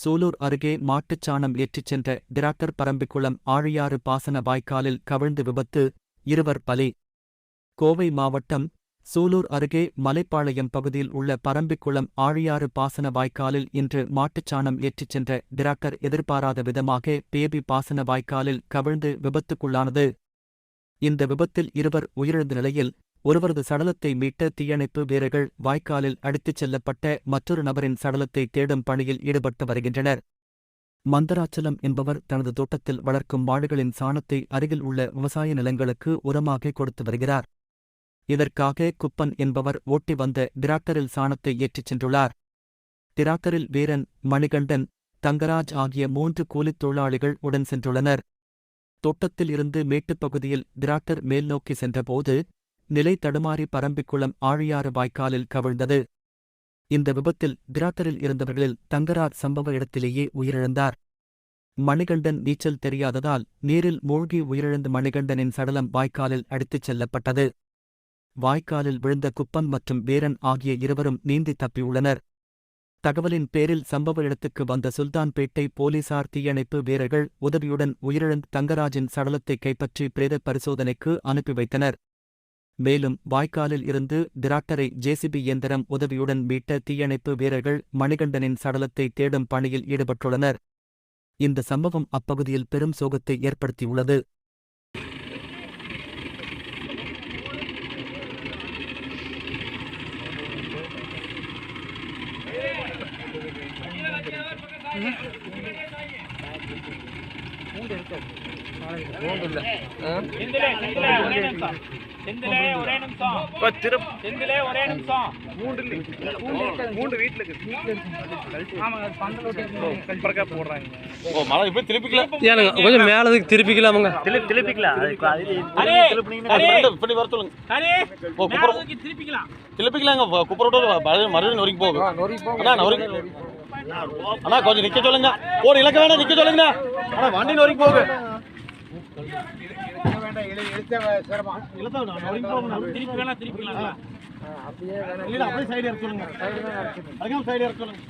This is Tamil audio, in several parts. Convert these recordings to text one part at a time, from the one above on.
சூலூர் அருகே மாட்டுச்சாணம் ஏற்றிச் சென்ற டிராக்டர் பரம்பிக்குளம் ஆழியாறு பாசன வாய்க்காலில் கவிழ்ந்து விபத்து இருவர் பலி. கோவை மாவட்டம் சூலூர் அருகே மலைப்பாளையம் பகுதியில் உள்ள பரம்பிக்குளம் ஆழியாறு பாசன வாய்க்காலில் இன்று மாட்டுச்சாணம் ஏற்றிச் சென்ற டிராக்டர் எதிர்பாராத விதமாக பேபி பாசன வாய்க்காலில் கவிழ்ந்து விபத்துக்குள்ளானது. இந்த விபத்தில் இருவர் உயிரிழந்த நிலையில் ஒருவரது சடலத்தை மீட்ட தீயணைப்பு வீரர்கள் வாய்க்காலில் அடித்துச் செல்லப்பட்ட மற்றொரு நபரின் சடலத்தை தேடும் பணியில் ஈடுபட்டு வருகின்றனர். மந்தராச்சலம் என்பவர் தனது தோட்டத்தில் வளர்க்கும் மாடுகளின் சாணத்தை அருகில் உள்ள விவசாய நிலங்களுக்கு உரமாக கொடுத்து வருகிறார். இதற்காக குப்பன் என்பவர் ஓட்டி வந்த டிராக்டரில் சாணத்தை ஏற்றிச் சென்றுள்ளார். டிராக்டரில் வீரன் மணிகண்டன் தங்கராஜ் ஆகிய மூன்று கூலித் தொழிலாளிகள் உடன் சென்றுள்ளனர். தோட்டத்தில் இருந்து மேட்டுப் பகுதியில் டிராக்டர் மேல்நோக்கி சென்றபோது நிலை தடுமாறி பரம்பிக்குளம் ஆழியாறு வாய்க்காலில் கவிழ்ந்தது. இந்த விபத்தில் திராத்தரில் இருந்தவர்களில் தங்கராஜ் சம்பவ இடத்திலேயே உயிரிழந்தார். மணிகண்டன் நீச்சல் தெரியாததால் நீரில் மூழ்கி உயிரிழந்த மணிகண்டனின் சடலம் வாய்க்காலில் அடித்துச் செல்லப்பட்டது. வாய்க்காலில் விழுந்த குப்பன் மற்றும் வீரன் ஆகிய இருவரும் நீந்தி தப்பியுள்ளனர். தகவலின் பேரில் சம்பவ இடத்துக்கு வந்த சுல்தான்பேட்டை போலீசார் தீயணைப்பு வீரர்கள் உதவியுடன் உயிரிழந்த தங்கராஜின் சடலத்தை கைப்பற்றி பிரேத பரிசோதனைக்கு அனுப்பி வைத்தனர். மேலும் வாய்க்காலில் இருந்து டிராக்டரை ஜேசிபி இயந்திரம் உதவியுடன் மீட்ட தீயணைப்பு வீரர்கள் மணிகண்டனின் சடலத்தை தேடும் பணியில் ஈடுபட்டுள்ளனர். இந்த சம்பவம் அப்பகுதியில் பெரும் சோகத்தை ஏற்படுத்தியுள்ளது. செந்திலே, மேல குப்புறம். தூக்கி திருப்பிக்கலாம். திருப்பிக்கலாங்க குப்பரோட மறுபடியும் நொறுக்கி போகும் அண்ணா நொறுக்கி அண்ணா கொஞ்சம் நிக்க சொல்லுங்க. போடு இலக்க வேணாம் நிக்க சொல்லுங்க. அண்ணா வண்டி நொறுக்கி போகு. வேணா அப்படியே சைடு இறக்க சொல்லுங்க சைடு இறக்க சொல்லுங்க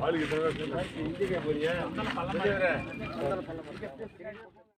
ஆளுக்கு